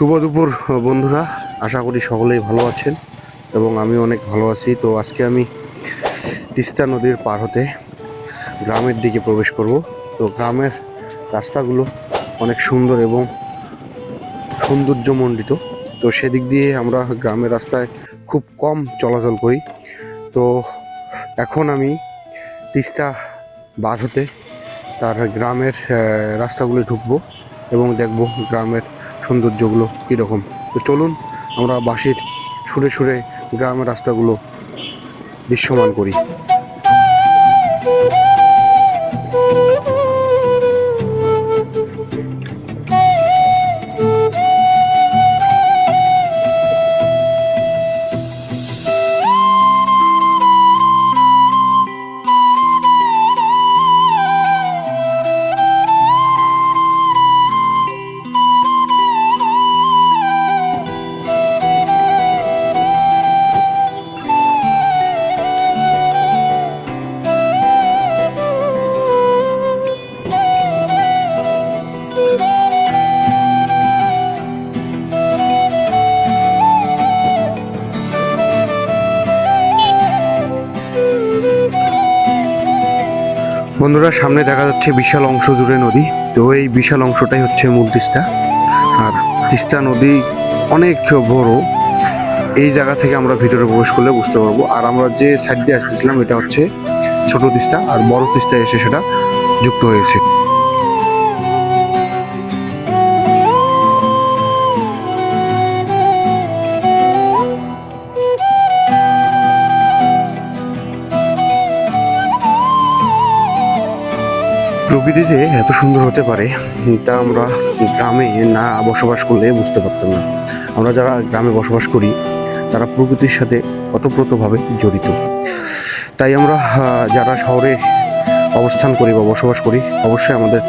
শুভ দুপুর, বন্ধুরা। আশা করি সকলেই ভালো আছেন এবং আমি অনেক ভালো আছি। তো আজকে আমি তিস্তা নদীর পার হতে গ্রামের দিকে প্রবেশ করব। তো গ্রামের রাস্তাগুলো অনেক সুন্দর এবং সৌন্দর্যমণ্ডিত। তো সেদিক দিয়ে আমরা গ্রামের রাস্তায় খুব কম চলাচল করি। তো এখন আমি তিস্তা বাঁধ হতে তার গ্রামের রাস্তাগুলো ঢুকবো এবং দেখব গ্রামের সৌন্দর্যগুলো কীরকম? তো চলুন আমরা বাঁশির সুরে সুরে গ্রামের রাস্তাগুলো দৃশ্যমান করি। বন্ধুরা, সামনে দেখা যাচ্ছে বিশাল অংশ জুড়ে নদী। তো এই বিশাল অংশটাই হচ্ছে মূল তিস্তা। আর তিস্তা নদী অনেক বড়। এই জায়গা থেকে আমরা ভিতরে প্রবেশ করলে বুঝতে পারব। আর আমরা যে সাইড দিয়ে আসতেছিলাম, এটা হচ্ছে ছোট তিস্তা। আর বড় তিস্তা এসে সেটা যুক্ত হয়েছে। প্রকৃতি যে এত সুন্দর হতে পারে, তা আমরা গ্রামে না বসবাস করলে বুঝতে পারতাম না। আমরা যারা গ্রামে বসবাস করি, তারা প্রকৃতির সাথে ওতপ্রোতভাবে জড়িত। তাই আমরা যারা শহরে অবস্থান করি বা বসবাস করি, অবশ্যই আমাদের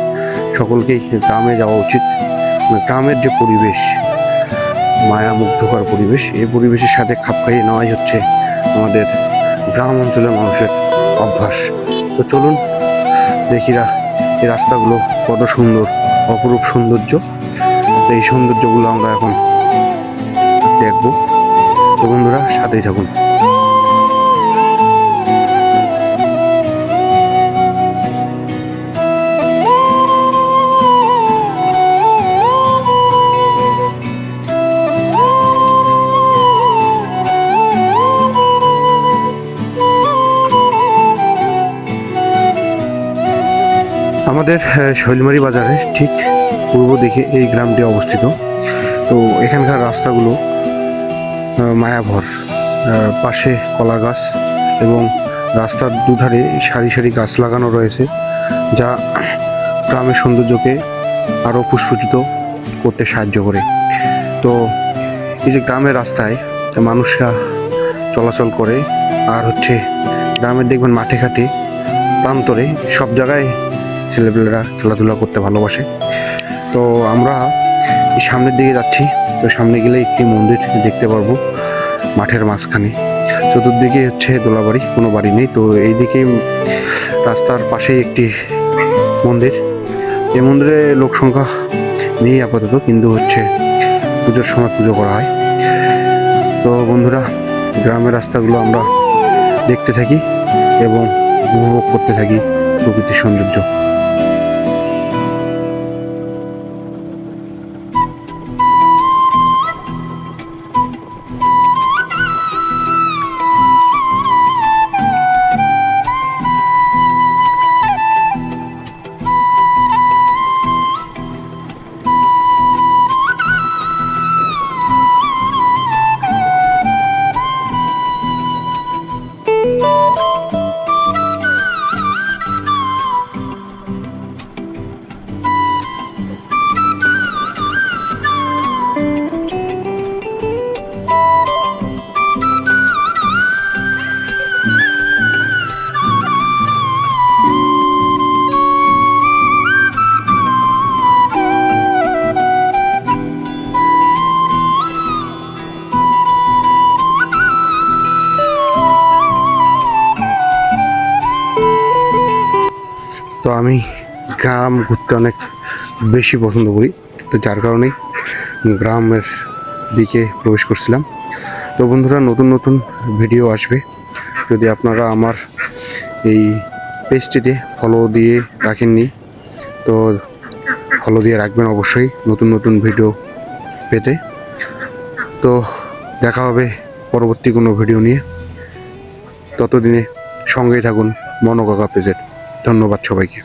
সকলকেই গ্রামে যাওয়া উচিত। মানে গ্রামের যে পরিবেশ মায়া মুগ্ধকর পরিবেশ, এই পরিবেশের সাথে খাপ খাইয়ে নেওয়াই হচ্ছে আমাদের গ্রাম অঞ্চলের মানুষের অভ্যাস। তো চলুন, দেখিরা এই রাস্তাগুলো কত সুন্দর, অপরূপ সৌন্দর্য। এই সৌন্দর্যগুলো আমরা এখন দেখব। তো বন্ধুরা, সাথেই থাকুন। আমাদের শৈলমারি বাজারে ঠিক পূর্ব দিকে এই গ্রামটি অবস্থিত। তো এখানকার রাস্তাগুলো মায়াভর পাশে কলা গাছ এবং রাস্তার দুধারে সারি সারি গাছ লাগানো রয়েছে, যা গ্রামের সৌন্দর্যকে আরও পুষ্পিত করতে সাহায্য করে। তো এই যে গ্রামের রাস্তায় মানুষরা চলাচল করে, আর হচ্ছে গ্রামের দেখবেন মাঠে ঘাটে, প্রান্তরে সব জায়গায় ছেলেপেলেরা খেলাধুলা করতে ভালোবাসে। তো আমরা সামনের দিকে যাচ্ছি। তো সামনে গেলে একটি মন্দির দেখতে পারব মাঠের মাঝখানে। চতুর্দিকে হচ্ছে দোলাবাড়ি, কোনো বাড়ি নেই। তো এইদিকে রাস্তার পাশেই একটি মন্দির। এই মন্দিরে লোক সংখ্যা নেই আপাতত, কিন্তু হচ্ছে পুজোর সময় পুজো করা হয়। তো বন্ধুরা, গ্রামের রাস্তাগুলো আমরা দেখতে থাকি এবং উপভোগ করতে থাকি প্রকৃতির সৌন্দর্য। তো আমি গ্রাম ঘুরতে অনেক বেশি পছন্দ করি, তো যার কারণেই গ্রামের দিকে প্রবেশ করছিলাম। তো বন্ধুরা, নতুন নতুন ভিডিও আসবে। যদি আপনারা আমার এই পেজটিতে ফলো দিয়ে রাখেননি, তো ফলো দিয়ে রাখবেন অবশ্যই নতুন নতুন ভিডিও পেতে। তো দেখা হবে পরবর্তী কোনো ভিডিও নিয়ে। ততদিনে সঙ্গেই থাকুন মনোকাকা পেজের। ধন্যবাদ সবাইকে।